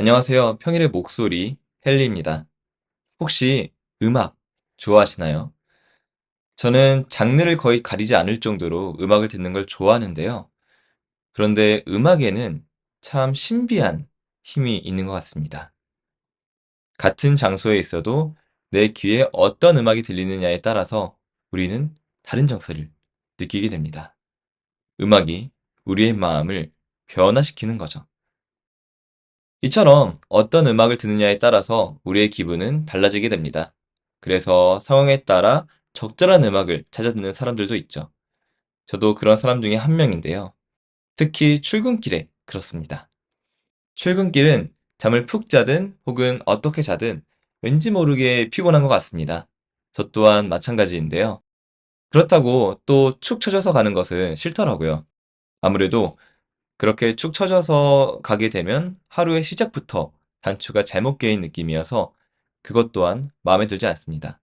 안녕하세요. 평일의 목소리 헨리입니다. 혹시 음악 좋아하시나요? 저는 장르를 거의 가리지 않을 정도로 음악을 듣는 걸 좋아하는데요. 그런데 음악에는 참 신비한 힘이 있는 것 같습니다. 같은 장소에 있어도 내 귀에 어떤 음악이 들리느냐에 따라서 우리는 다른 정서를 느끼게 됩니다. 음악이 우리의 마음을 변화시키는 거죠. 이처럼 어떤 음악을 듣느냐에 따라서 우리의 기분은 달라지게 됩니다. 그래서 상황에 따라 적절한 음악을 찾아 듣는 사람들도 있죠. 저도 그런 사람 중에 한 명인데요. 특히 출근길에 그렇습니다. 출근길은 잠을 푹 자든 혹은 어떻게 자든 왠지 모르게 피곤한 것 같습니다. 저 또한 마찬가지인데요. 그렇다고 또 축 처져서 가는 것은 싫더라고요. 아무래도 그렇게 축 처져서 가게 되면 하루의 시작부터 단추가 잘못 깨인 느낌이어서 그것 또한 마음에 들지 않습니다.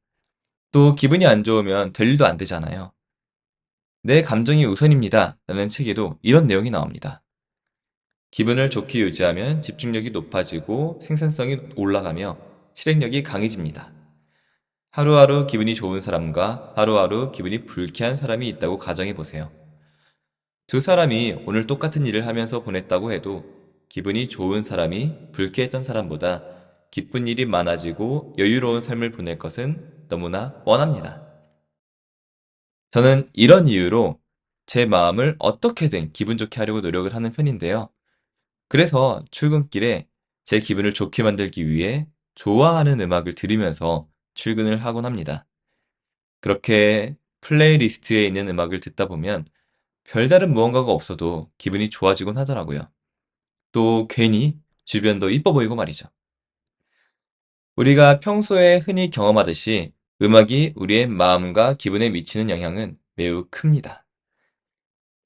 또 기분이 안 좋으면 될 일도 안 되잖아요. 내 감정이 우선입니다. 라는 책에도 이런 내용이 나옵니다. 기분을 좋게 유지하면 집중력이 높아지고 생산성이 올라가며 실행력이 강해집니다. 하루하루 기분이 좋은 사람과 하루하루 기분이 불쾌한 사람이 있다고 가정해 보세요. 두 사람이 오늘 똑같은 일을 하면서 보냈다고 해도 기분이 좋은 사람이 불쾌했던 사람보다 기쁜 일이 많아지고 여유로운 삶을 보낼 것은 너무나 뻔합니다. 저는 이런 이유로 제 마음을 어떻게든 기분 좋게 하려고 노력을 하는 편인데요. 그래서 출근길에 제 기분을 좋게 만들기 위해 좋아하는 음악을 들으면서 출근을 하곤 합니다. 그렇게 플레이리스트에 있는 음악을 듣다 보면 별다른 무언가가 없어도 기분이 좋아지곤 하더라고요. 또 괜히 주변도 이뻐 보이고 말이죠. 우리가 평소에 흔히 경험하듯이 음악이 우리의 마음과 기분에 미치는 영향은 매우 큽니다.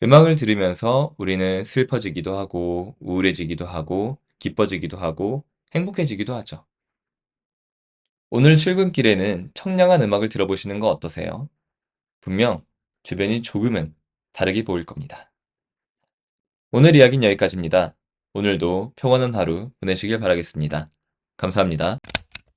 음악을 들으면서 우리는 슬퍼지기도 하고, 우울해지기도 하고, 기뻐지기도 하고, 행복해지기도 하죠. 오늘 출근길에는 청량한 음악을 들어보시는 거 어떠세요? 분명 주변이 조금은 다르게 보일 겁니다. 오늘 이야기는 여기까지입니다. 오늘도 평온한 하루 보내시길 바라겠습니다. 감사합니다.